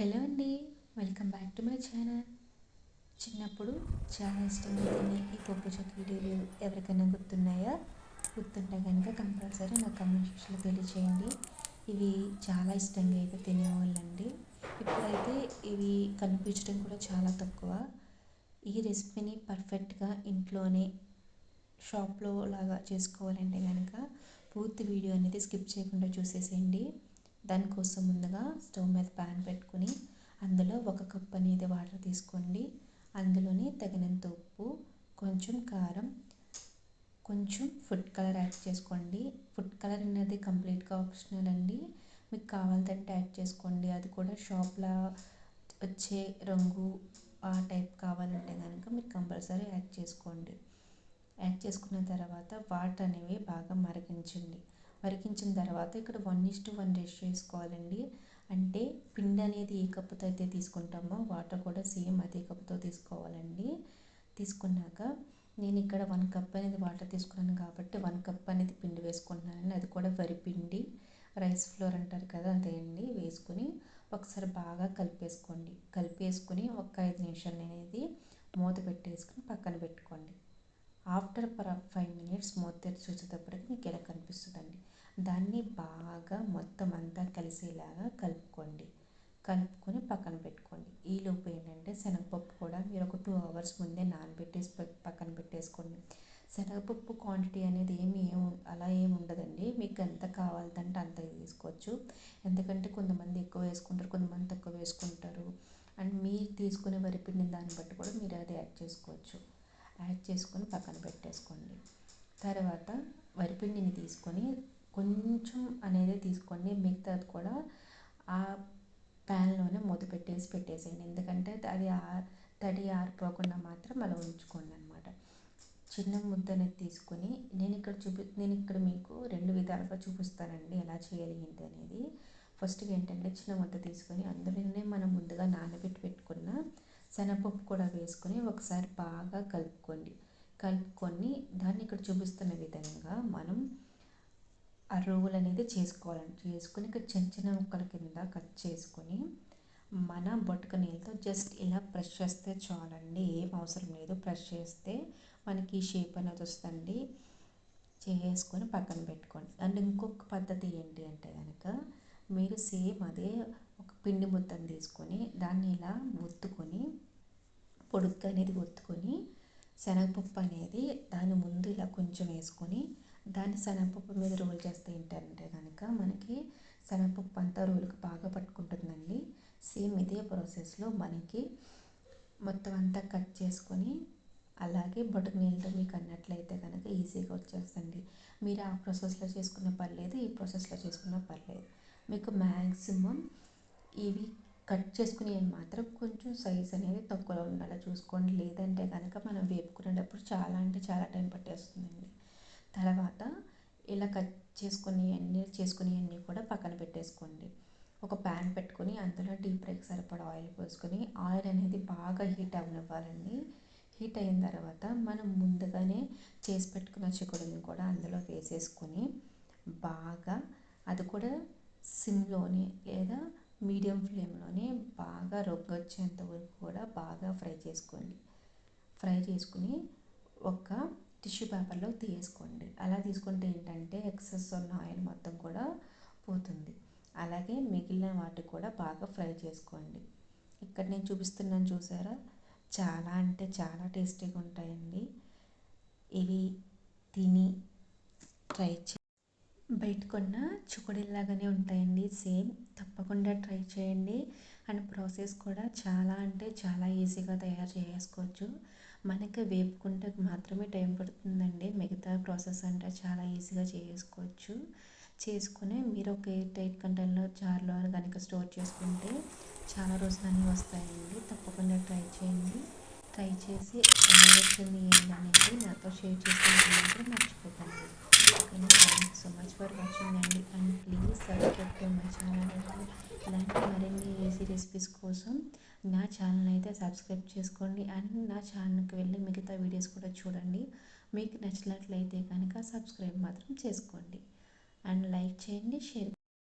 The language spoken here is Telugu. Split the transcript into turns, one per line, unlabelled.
హలో అండి. Welcome back to my channel చిన్నప్పుడు చాలా ఇష్టంగా తినే ఈ పప్పు చక్కీలు ఎవరికైనా గుర్తున్నాయా? గుర్తుంటే కనుక కంపల్సరీ నాకు కమెంట్ సెక్షన్లో తెలియచేయండి. ఇవి చాలా ఇష్టంగా అయితే తినేవాళ్ళండి. ఇప్పుడైతే ఇవి కనిపించడం కూడా చాలా తక్కువ. ఈ రెసిపీని పర్ఫెక్ట్గా ఇంట్లోనే షాప్లో లాగా చేసుకోవాలంటే కనుక పూర్తి వీడియో అనేది స్కిప్ చేయకుండా చూసేసేయండి. దానికోసం ముందుగా స్టవ్ మీద ప్యాన్ పెట్టుకుని అందులో ఒక కప్ అనేది వాటర్ తీసుకోండి. అందులోని తగినంత ఉప్పు కొంచెం కారం కొంచెం ఫుడ్ కలర్ యాడ్ చేసుకోండి. ఫుడ్ కలర్ అనేది కంప్లీట్గా ఆప్షనల్ అండి. మీకు కావాలంటే యాడ్ చేసుకోండి. అది కూడా షాప్లో వచ్చే రంగు ఆ టైప్ కావాలంటే కనుక మీరు కంపల్సరీ యాడ్ చేసుకోండి. యాడ్ చేసుకున్న తర్వాత వాటర్ అనేవి బాగా మరిగించండి. మరిగించిన తర్వాత ఇక్కడ one is to one ratio వేసుకోవాలండి. అంటే పిండి అనేది ఏ కప్పుతో అయితే తీసుకుంటామో వాటర్ కూడా సేమ్ అదే కప్పుతో తీసుకోవాలండి. తీసుకున్నాక నేను ఇక్కడ వన్ కప్ అనేది వాటర్ తీసుకున్నాను కాబట్టి వన్ కప్ అనేది పిండి వేసుకుంటున్నాను అది కూడా వరిపిండి రైస్ ఫ్లోర్ అంటారు కదా అదే అండి. వేసుకుని ఒకసారి బాగా కలిపేసుకోండి. కలిపేసుకుని ఒక ఐదు నిమిషాలు అనేది మూత పెట్టేసుకుని పక్కన పెట్టుకోండి. ఆఫ్టర్ ఫైవ్ మినిట్స్ మూత తెరిచి చూసేటప్పటికి మీకు ఎలా కనిపిస్తుందండి. దాన్ని బాగా మొత్తం అంతా కలిసేలాగా కలుపుకోండి. కలుపుకొని పక్కన పెట్టుకోండి. ఈలోపు ఏంటంటే శనగపప్పు కూడా మీరు ఒక టూ అవర్స్ ముందే నానబెట్టేసి పక్కన పెట్టేసుకోండి. శనగపప్పు క్వాంటిటీ అనేది ఏమి అలా ఏమి ఉండదండి. మీకు ఎంత కావాలంటే అంత తీసుకోవచ్చు. ఎందుకంటే కొంతమంది ఎక్కువ వేసుకుంటారు కొంతమంది తక్కువ వేసుకుంటారు. అండ్ మీరు తీసుకునే వరిపిండిని దాన్ని బట్టి కూడా మీరు అది యాడ్ చేసుకోవచ్చు. యాడ్ చేసుకొని పక్కన పెట్టేసుకోండి. తర్వాత వరిపిండిని తీసుకొని కొంచెం అనేది తీసుకోండి. మిగతాది కూడా ఆ ప్యాన్లోనే మూత పెట్టేసి పెట్టేసేయండి. ఎందుకంటే అది తడి ఆరిపోకుండా మాత్రం అలా ఉంచుకోండి అనమాట చిన్న ముద్ద అనేది తీసుకొని నేను ఇక్కడ చూపి నేను ఇక్కడ మీకు రెండు విధాలుగా చూపిస్తానండి ఎలా చేయాలి ఏంటి అనేది. ఫస్ట్గా ఏంటంటే చిన్న ముద్ద తీసుకొని అందులోనే మనం ముందుగా నానబెట్టి పెట్టుకున్న శనగపప్పు కూడా వేసుకొని ఒకసారి బాగా కలుపుకోండి. కలుపుకొని దాన్ని ఇక్కడ చూపిస్తున్న విధంగా మనం ఆ రోగులు అనేది చేసుకోవాలండి. చేసుకొని ఇక్కడ చిన్న చిన్న ముక్కల కింద కట్ చేసుకొని మన బొట్టుక నీళ్ళతో జస్ట్ ఇలా ప్రెష్ చేస్తే చాలండి. ఏం అవసరం లేదు. ప్రెష్ చేస్తే మనకి షేప్ అనేది వస్తుంది. చేసుకొని పక్కన పెట్టుకోండి. అండ్ ఇంకొక పద్ధతి ఏంటి అంటే కనుక మీరు సేమ్ అదే ఒక పిండి ముద్దను తీసుకొని దాన్ని ఇలా ఒత్తుకొని పొడుగ్గా అనేది ఒత్తుకొని శనగపప్పు అనేది దాని ముందు ఇలా కొంచెం వేసుకొని దాన్ని శనగపప్పు మీద రోల్ చేస్తే ఏంటంటే కనుక మనకి శనగపప్పు అంతా రోలుకి బాగా పట్టుకుంటుందండి. సేమ్ ఇదే ప్రాసెస్లో మనకి మొత్తం అంతా కట్ చేసుకొని అలాగే బొటక నీళ్ళతో మీకు అన్నట్లయితే కనుక ఈజీగా వచ్చేస్తుంది మీరు ఆ ప్రాసెస్లో చేసుకున్న పర్లేదు ఈ ప్రాసెస్లో చేసుకున్న పర్లేదు. మీకు మ్యాక్సిమం ఇవి కట్ చేసుకుని మాత్రం కొంచెం సైజ్ అనేది తక్కువలో ఉండేలా. చూసుకోండి. లేదంటే కనుక మనం వేపుకునేటప్పుడు చాలా అంటే చాలా టైం పట్టేస్తుందండి. తర్వాత ఇలా కట్ చేసుకుని అన్నీ చేసుకుని అన్నీ కూడా పక్కన పెట్టేసుకోండి. ఒక ప్యాన్ పెట్టుకొని అందులో డీప్ ఫ్రైకి సరిపడా ఆయిల్ పోసుకొని ఆయిల్ అనేది బాగా హీట్ అవ్వనివ్వాలండి హీట్ అయిన తర్వాత మనం ముందుగానే చేసి పెట్టుకున్న చిక్కుడుని కూడా అందులో వేసేసుకొని బాగా అది కూడా సిమ్లోనే లేదా మీడియం ఫ్లేమ్లోనే బాగా రొగ్గొచ్చేంత వరకు కూడా బాగా ఫ్రై చేసుకోండి. ఫ్రై చేసుకుని ఒక టిష్యూ పేపర్లో తీసుకోండి అలా తీసుకుంటే ఏంటంటే ఎక్సెస్ ఉన్న ఆయిల్ మొత్తం కూడా పోతుంది. అలాగే మిగిలిన వాటి కూడా బాగా ఫ్రై చేసుకోండి. ఇక్కడ నేను చూపిస్తున్నాను చూసారా? చాలా అంటే చాలా టేస్టీగా ఉంటాయండి. ఇవి తిని ట్రై చే బయట కొన్న చుకుడిల్లాగానే ఉంటాయండి. సేమ్ తప్పకుండా ట్రై చేయండి. అండ్ ప్రాసెస్ కూడా చాలా అంటే చాలా ఈజీగా తయారు చేసుకోవచ్చు. మనకి వేపుకుంటే మాత్రమే టైం పడుతుందండి. మిగతా ప్రాసెస్ అంటే చాలా ఈజీగా చేసుకోవచ్చు. చేసుకుని మీరు ఒక ఎయిట్ టైట్ కంటైనర్లో జార్లో కనుక స్టోర్ చేసుకుంటే చాలా రోజులన్నీ వస్తాయండి. తప్పకుండా ట్రై చేయండి. ట్రై చేసి ఎలా వచ్చింది ఏంటనేది నాతో షేర్ చేసుకుంటే మర్చిపోకండి. ఓకేనా? సో మచ్ ఫర్ వాచింగ్ అండి and please subscribe to my channel ఇలాంటి మరిన్ని ఈజీ రెసిపీస్ కోసం నా ఛానల్ అయితే సబ్స్క్రైబ్ చేసుకోండి. అండ్ నా ఛానల్కి వెళ్ళి మిగతా వీడియోస్ కూడా చూడండి. మీకు నచ్చినట్లయితే కనుక సబ్స్క్రైబ్ మాత్రం చేసుకోండి. అండ్ లైక్ చేయండి షేర్